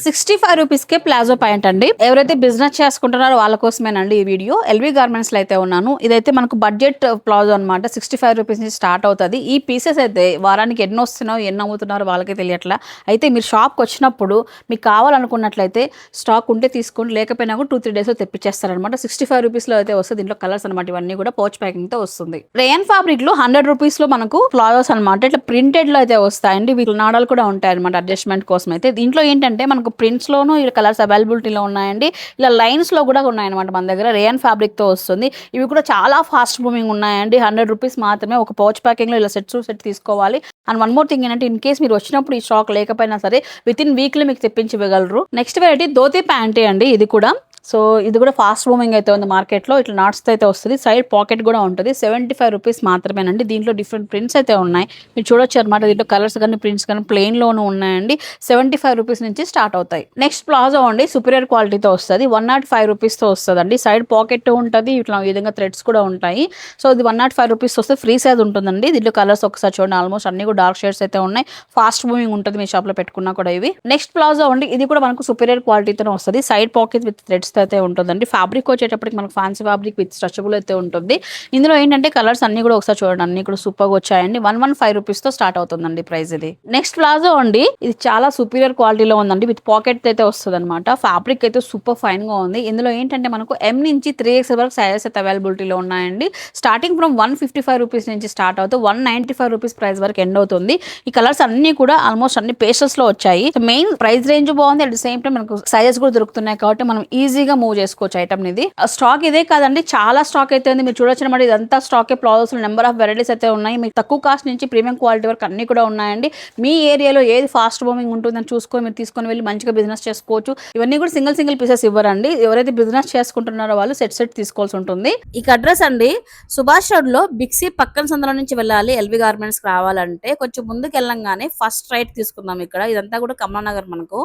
Sixty five రూపీస్కే palazzo pant అండి. ఎవరైతే బిజినెస్ చేసుకుంటున్నారో వాళ్ళ కోసమేనండి ఈ వీడియో. ఎల్వి గార్మెంట్స్లో అయితే ఉన్నాను. ఇదైతే మనకు బడ్జెట్ ప్లాజో అనమాట సిక్స్టీ ఫైవ్ రూపీస్ నుంచి స్టార్ట్ అవుతుంది. ఈ పీసెస్ అయితే వారానికి ఎన్ని వస్తున్నాయో ఎన్ని అమ్ముతున్నారో వాళ్ళకే తెలియట్లా. అయితే మీరు షాప్కి వచ్చినప్పుడు మీకు కావాలనుకున్నట్లయితే స్టాక్ ఉంటే తీసుకోండి. లేకపోయినా కూడా టూ త్రీ డేస్లో తెప్పించేస్తారనమాట సిక్స్టీ ఫైవ్ రూపీస్లో అయితే వస్తుంది. దీంట్లో కలర్స్ అనమాట ఇవన్నీ కూడా పౌచ్ ప్యాకింగ్తో వస్తుంది. రేయన్ ఫ్యాబ్రిక్లో హండ్రెడ్ రూపీస్లో మనకు ప్లాజోస్ అనమాట ఇట్లా ప్రింటెడ్లో అయితే వస్తాయండి. వీళ్ళు నాడాలు కూడా ఉంటాయి అనమాట అడ్జస్ట్మెంట్ కోసం అయితే. దీంట్లో ఏంటంటే మనకు ప్రింట్స్లోనూ ఇలా కలర్స్ అవైలబిలిటీలో ఉన్నాయండి. ఇలా లైన్స్లో కూడా ఉన్నాయన్నమాట మన దగ్గర. రేయన్ ఫ్యాబ్రిక్తో వస్తుంది. ఇవి కూడా చాలా ఫాస్ట్ మూవింగ్ ఉన్నాయండి. హండ్రెడ్ రూపీస్ మాత్రమే ఒక పౌచ్ ప్యాకింగ్లో ఇలా సెట్స్ సెట్ తీసుకోవాలి. అండ్ వన్ మోర్ థింగ్ ఏంటంటే ఇన్ కేస్ మీరు వచ్చినప్పుడు ఈ స్టాక్ లేకపోయినా సరే విత్ ఇన్ వీక్లో మీకు తెప్పించి ఇవ్వగలరు నెక్స్ట్ వెరైటీ ధోతి ప్యాంటే అండి. ఇది కూడా సో ఇది కూడా ఫాస్ట్ మూవింగ్ అయితే ఉంది మార్కెట్లో. ఇట్లా నాట్స్తో అయితే వస్తుంది. సైడ్ పాకెట్ కూడా ఉంటుంది. సెవెంటీ ఫైవ్ రూపీస్ మాత్రమేనండి. దీంట్లో డిఫరెంట్ ప్రింట్స్ అయితే ఉన్నాయి. మీరు చూడొచ్చు అనమాట దీంట్లో కలర్స్ కానీ ప్రింట్స్ కానీ ప్లెయిన్లోనూ ఉన్నాయండి. సెవెంటీ ఫైవ్ రూపీస్ నుంచి స్టార్ట్ అవుతాయి. నెక్స్ట్ ప్లాజో అండి. సుపీరియర్ క్వాలిటీతో వస్తుంది. వన్ నాట్ ఫైవ్ రూపీస్తో వస్తుందండి. సైడ్ పాకెట్ ఉంటుంది. ఇట్లా ఈ విధంగా థ్రెడ్స్ కూడా ఉంటాయి. సో ఇది వన్ నాట్ ఫైవ్ రూపీస్ వస్తే ఫ్రీ సైజ్ ఉంటుందండి. దీంట్లో కలర్స్ ఒకసారి చూడండి. ఆల్మోస్ట్ అన్ని కూడా డార్క్ షేడ్స్ అయితే ఉన్నాయి. ఫాస్ట్ మూవింగ్ ఉంటుంది మీ షాప్లో పెట్టుకున్నా కూడా ఇవి. నెక్స్ట్ ప్లాజో అండి. ఇది కూడా మనకు సుపీరియర్ క్వాలిటీతోనే వస్తుంది. సైడ్ పాకెట్ విత్ థ్రెడ్స్ అయితే ఉంటుందండి. ఫ్యాబ్రిక్ వచ్చేటప్పటికి మనకు ఫ్యాన్సీ ఫ్యాబ్రిక్ విత్ స్ట్రెచబుల్ అయితే ఉంటుంది. ఇందులో ఏంటంటే కలర్స్ అన్ని కూడా ఒకసారి చూడండి. అన్ని కూడా సూపర్గా వచ్చాయండి. వన్ వన్ ఫైవ్ రూపీస్తో స్టార్ట్ అవుతుందండి ప్రైస్ ఇది. నెక్స్ట్ ప్లాజో అండి. ఇది చాలా సుపీరియర్ క్వాలిటీలో ఉందండి. విత్ పాకెట్ అయితే వస్తుంది అనమాట ఫ్యాబ్రిక్ అయితే సూపర్ ఫైన్గా ఉంది. ఇందులో ఏంటంటే మనకు ఎం నుంచి త్రీ ఎక్స్ వరకు సైజెస్ అయితే అవైలబిలిటీలో ఉన్నాయండి. Starting from one fifty five rupees నుంచి స్టార్ట్ అవుతూ one ninety five rupees price వరకు ఎండ్ అవుతుంది. ఈ కలర్స్ అన్ని కూడా ఆల్మోస్ట్ అన్ని పేస్టల్స్లో వచ్చాయి. మెయిన్ ప్రైస్ రేంజ్ బాగుంది. అట్ ద సేమ్ టైం మనకు సైజెస్ కూడా దొరుకుతున్నాయి కాబట్టి మనం ఈజీ ఈజీగా మూవ్ చేసుకోవచ్చు ఐటమ్ ఇది. స్టాక్ ఇదే కాదండి చాలా స్టాక్ అయితే ఉంది. మీరు చూడొచ్చు అనమాట ఇదంతా stock palazzos number of varieties అయితే ఉన్నాయి. మీకు తక్కువ కాస్ట్ నుంచి ప్రీమియం క్వాలిటీ వరకు అన్ని కూడా ఉన్నాయండి. మీ ఏరియాలో ఏది ఫాస్ట్ మూవింగ్ ఉంటుందని చూసుకొని మీరు తీసుకొని వెళ్ళి మంచిగా బిజినెస్ చేసుకోవచ్చు. ఇవన్నీ కూడా సింగిల్ సింగిల్ పీసెస్ ఇవ్వరండి. ఎవరైతే బిజినెస్ చేసుకుంటున్నారో వాళ్ళు సెట్ సెట్ తీసుకోవాల్సి ఉంటుంది. ఇక అడ్రస్ అండి సుభాష్ రోడ్లో బిక్సీ పక్కన సందులో నుంచి వెళ్ళాలి ఎల్వి గార్మెంట్స్ రావాలంటే కొంచెం ముందుకు వెళ్ళంగానే ఫస్ట్ రైట్ తీసుకుందాం ఇక్కడ. ఇదంతా కూడా కమలానగర్ మనకు.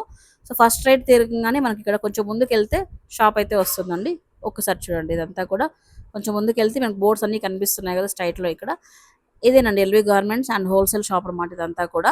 సో ఫస్ట్ రైట్ తిరగగానే మనకి ఇక్కడ కొంచెం ముందుకు వెళ్తే షాప్ అయితే వస్తుందండి. ఒక్కసారి చూడండి ఇదంతా కూడా. కొంచెం ముందుకు వెళ్తే మనకు బోర్డ్స్ అన్ని కనిపిస్తున్నాయి కదా స్ట్రైట్లో ఇక్కడ. ఇదేనండి LV garments and wholesale shop అనమాట ఇదంతా కూడా.